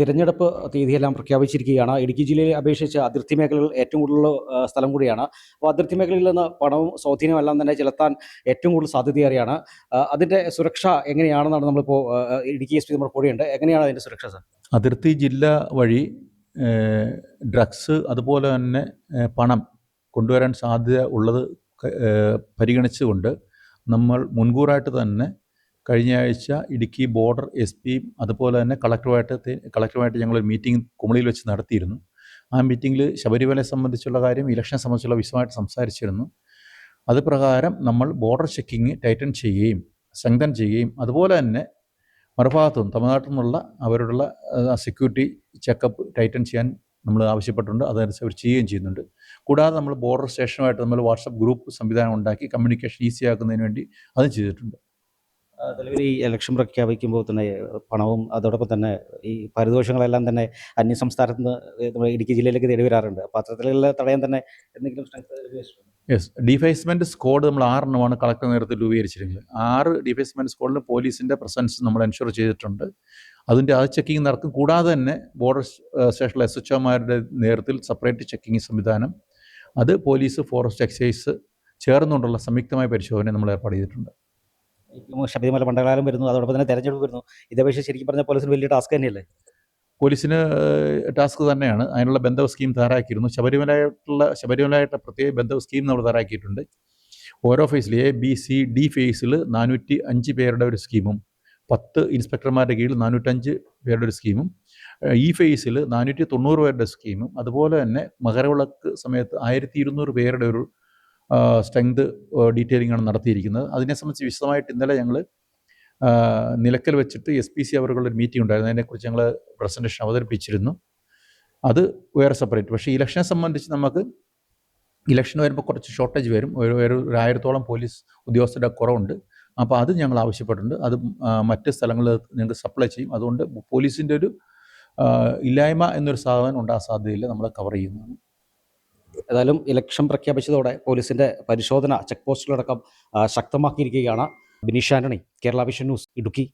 തിരഞ്ഞെടുപ്പ് തീയതിയെല്ലാം പ്രഖ്യാപിച്ചിരിക്കുകയാണ്. ഇടുക്കി ജില്ലയെ അപേക്ഷിച്ച് അതിർത്തി മേഖലകൾ ഏറ്റവും കൂടുതൽ സ്ഥലം കൂടിയാണ്. അപ്പോൾ അതിർത്തി മേഖലയിൽ നിന്ന് പണവും സ്വാധീനവും എല്ലാം തന്നെ ചെലുത്താൻ ഏറ്റവും കൂടുതൽ സാധ്യതയേറെയാണ്. അതിന്റെ സുരക്ഷ എങ്ങനെയാണെന്നാണ് നമ്മളിപ്പോൾ ഇടുക്കി എസ് പി നമ്മുടെ കൂടെയുണ്ട്. എങ്ങനെയാണ് അതിന്റെ സുരക്ഷ സർ? അതിർത്തി ജില്ല വഴി ഡ്രഗ്സ് അതുപോലെ തന്നെ പണം കൊണ്ടുവരാൻ സാധ്യത ഉള്ളത് പരിഗണിച്ചുകൊണ്ട് നമ്മൾ മുൻകൂറായിട്ട് തന്നെ കഴിഞ്ഞ ആഴ്ച ഇടുക്കി ബോർഡർ എസ് പിയും അതുപോലെ തന്നെ കളക്ടറുമായിട്ട് കളക്ടറുമായിട്ട് ഞങ്ങൾ മീറ്റിംഗ് കുമളിയിൽ വെച്ച് നടത്തിയിരുന്നു. ആ മീറ്റിങ്ങിൽ ശബരിമലയെ സംബന്ധിച്ചുള്ള കാര്യം ഇലക്ഷനെ സംബന്ധിച്ചുള്ള വിശദമായിട്ട് സംസാരിച്ചിരുന്നു. അത് പ്രകാരം നമ്മൾ ബോർഡർ ചെക്കിങ് ടൈറ്റൻ ചെയ്യുകയും സ്ട്രെങ്തൻ ചെയ്യുകയും അതുപോലെ തന്നെ മറുഭാഗത്തും തമിഴ്നാട്ടിൽ നിന്നുള്ള അവരോടുള്ള സെക്യൂരിറ്റി ചെക്കപ്പ് ടൈറ്റൻ ചെയ്യാൻ നമ്മൾ ആവശ്യപ്പെട്ടിട്ടുണ്ട്. അതനുസരിച്ച് അവർ ചെയ്യുകയും ചെയ്യുന്നുണ്ട്. കൂടാതെ നമ്മൾ ബോർഡർ സ്റ്റേഷനുമായിട്ട് നമ്മൾ വാട്സപ്പ് ഗ്രൂപ്പ് സംവിധാനം ഉണ്ടാക്കി കമ്മ്യൂണിക്കേഷൻ ഈസിയാക്കുന്നതിന് വേണ്ടി അത് ചെയ്തിട്ടുണ്ട്. നിലവിൽ ഈ ഇലക്ഷൻ പ്രഖ്യാപിക്കുമ്പോൾ തന്നെ പണവും അതോടൊപ്പം തന്നെ ഈ പരിദോഷങ്ങളെല്ലാം തന്നെ അന്യ സംസ്ഥാനത്ത് നിന്ന് ഇടുക്കി ജില്ലയിലേക്ക് തേടി വരാറുണ്ട്. അപ്പോൾ അത്തരത്തിലുള്ള തടയാൻ തന്നെ എന്തെങ്കിലും യെസ് ഡിഫേസ്മെന്റ് സ്കോഡ് നമ്മൾ ആറെണ്ണമാണ് കളക്ടർ നേതൃത്വത്തിൽ രൂപീകരിച്ചിരിക്കുന്നത്. ആറ് ഡിഫേസ്മെന്റ് സ്ക്വാഡിൽ പോലീസിന്റെ പ്രസൻസ് നമ്മൾ എൻഷുർ ചെയ്തിട്ടുണ്ട്. അതിന്റെ ആ ചെക്കിങ് നടക്കും. കൂടാതെ തന്നെ ബോർഡർ സ്റ്റേഷനിലെ എസ് എച്ച് ഒമാരുടെ നേതൃത്വത്തിൽ സെപ്പറേറ്റ് ചെക്കിങ് സംവിധാനം. അത് പോലീസ് ഫോറസ്റ്റ് എക്സൈസ് ചേർന്നുകൊണ്ടുള്ള സംയുക്തമായ പരിശോധന നമ്മൾ ഏർപ്പാട് ചെയ്തിട്ടുണ്ട്. ശബരിമല മണ്ഡലകാലം വരുന്നു അതോടൊപ്പം തന്നെ തെരഞ്ഞെടുപ്പ് വരുന്നു. ഇതപേക്ഷിച്ച് ശരിക്കും പറഞ്ഞാൽ പോലീസിന് വലിയ ടാസ്ക് തന്നെയല്ലേ? പോലീസിന് ടാസ്ക് തന്നെയാണ്. അതിനുള്ള ബന്ധവ സ്കീം തയ്യാറാക്കിയിരുന്നു. ശബരിമലയായിട്ടുള്ള ശബരിമലയായിട്ട് പ്രത്യേക ബന്ധവ സ്കീം നമ്മൾ തയ്യാറാക്കിയിട്ടുണ്ട്. ഓരോ ഫേസിൽ എ ബി സി ഡി ഫേസിൽ നാനൂറ്റി അഞ്ച് പേരുടെ ഒരു സ്കീമും പത്ത് ഇൻസ്പെക്ടർമാരുടെ കീഴിൽ നാനൂറ്റഞ്ച് പേരുടെ ഒരു സ്കീമും ഈ ഫേസിൽ നാനൂറ്റി തൊണ്ണൂറ് പേരുടെ സ്കീമും അതുപോലെ തന്നെ മകരവിളക്ക് സമയത്ത് ആയിരത്തി ഇരുന്നൂറ് പേരുടെ ഒരു സ്ട്രെങ്ത് ഡീറ്റെയിലിംഗ് ആണ് നടത്തിയിരിക്കുന്നത്. അതിനെ സംബന്ധിച്ച് വിശദമായിട്ട് ഇന്നലെ ഞങ്ങൾ നിലക്കൽ വെച്ചിട്ട് എസ് പി സി അവരുടെ ഒരു മീറ്റിംഗ് ഉണ്ടായിരുന്നു അതിനെക്കുറിച്ച് ഞങ്ങൾ പ്രസന്റേഷൻ അവതരിപ്പിച്ചിരുന്നു. അത് വേറെ സെപ്പറേറ്റ് പക്ഷേ ഇലക്ഷനെ സംബന്ധിച്ച് നമുക്ക് ഇലക്ഷൻ വരുമ്പോൾ കുറച്ച് ഷോർട്ടേജ് വരും. ഒരു ഒരു ആയിരത്തോളം പോലീസ് ഉദ്യോഗസ്ഥരുടെ കുറവുണ്ട്. അപ്പോൾ അത് ഞങ്ങൾ ആവശ്യപ്പെട്ടിട്ടുണ്ട്. അത് മറ്റ് സ്ഥലങ്ങളിൽ ഞങ്ങൾക്ക് സപ്ലൈ ചെയ്യും. അതുകൊണ്ട് പോലീസിന്റെ ഒരു ഇല്ലായ്മ എന്നൊരു സാധനം ഉണ്ടാകാൻ സാധ്യതയില്ല. നമ്മൾ കവർ ചെയ്യുന്നതാണ്. ഏതായാലും ഇലക്ഷൻ പ്രഖ്യാപിച്ചതോടെ പോലീസിന്റെ പരിശോധന ചെക്ക് പോസ്റ്റുകളടക്കം ശക്തമാക്കിയിരിക്കുകയാണ്. Bineesh Antony Kerala vision news Idukki.